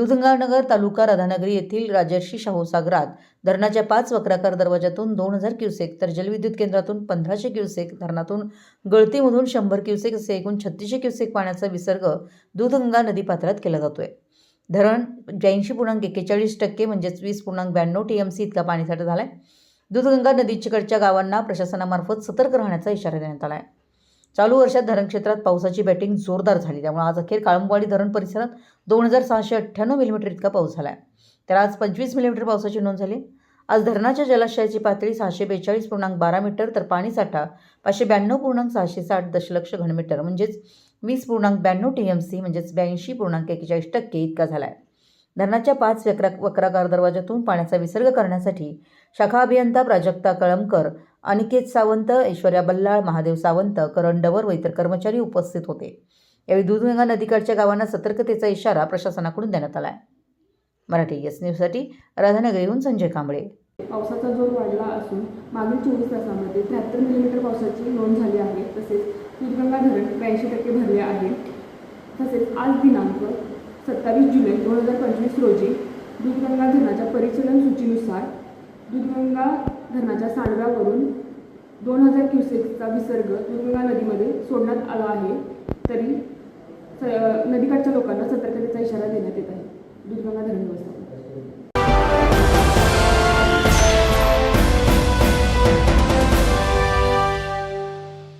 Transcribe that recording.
दूधगंगानगर तालुका राधानगरी येथील राजर्षी शाहू सागरात धरणाच्या पाच वक्राकार दरवाजातून दोन हजार क्युसेक तर जलविद्युत केंद्रातून पंधराशे क्युसेक धरणातून गळतीमधून शंभर क्युसेक असे एकूण छत्तीसशे क्युसेक पाण्याचा विसर्ग दूधगंगा नदीपात्रात केला जातोय. धरण ब्याऐंशी पूर्णांक एक्केचाळीस टक्के म्हणजेच वीस पूर्णांक ब्याण्णव टी एम सी इतका पाणीसाठा झाला आहे दूधगंगा नदीच्याकडच्या गावांना प्रशासनामार्फत सतर्क राहण्याचा इशारा देण्यात आला आहे चालू वर्षात धरण क्षेत्रात पावसाची बॅटिंग जोरदार झाली. त्यामुळे आज अखेर काळंबवाडी धरण परिसरात दोन हजार सहाशे अठ्ठ्याण्णव मिलीमीटर इतका पाऊस झाला आहे तर आज पंचवीस मिलीमीटर पावसाची नोंद झाली. आज धरणाच्या जलाशयाची पातळी सहाशे बेचाळीस पूर्णांक बारा मीटर तर पाणीसाठा पाचशे ब्याण्णव पूर्णांक सहाशे साठ दशलक्ष घनमीटर म्हणजेच वीस पूर्णांक ब्याण्णव टी एम सी म्हणजेच ब्याऐंशी पूर्णांक एक्केचाळीस टक्के इतका झाला आहे धरणाच्या पाच वक्रा वक्राकार दरवाजातून पाण्याचा विसर्ग करण्यासाठी शाखा अभियंता प्राजक्ता कळमकर अनिकेत सावंत ऐश्वर्या बल्लाळ महादेव सावंत करण डवर व इतर कर्मचारी उपस्थित होते. यावेळी दूधगंगा नदीकडच्या गावांना सतर्कतेचा इशारा प्रशासनाकडून देण्यात आला आहे मराठी एस न्यूजसाठी राधानगरीहून संजय कांबळे. पावसाचा जोर वाढला असून मागील चोवीस तासामध्ये त्र्याहत्तर मिलीमीटर पावसाची नोंद झाली आहे. तसेच दूधगंगा धरण ब्याऐंशी टक्के भरले आहे. तसेच आज दिनांक सत्तावीस जुलै दोन हजार पंचवीस रोजी दूधगंगा धरणाच्या परिचलन सूचीनुसार दुर्गंगा धरणाच्या सांडव्यावरून दोन हजार क्युसेकचा विसर्ग दुर्गंगा नदीमध्ये सोडण्यात आला आहे. तरी स नदीकाठच्या लोकांना सतर्कतेचा इशारा दिला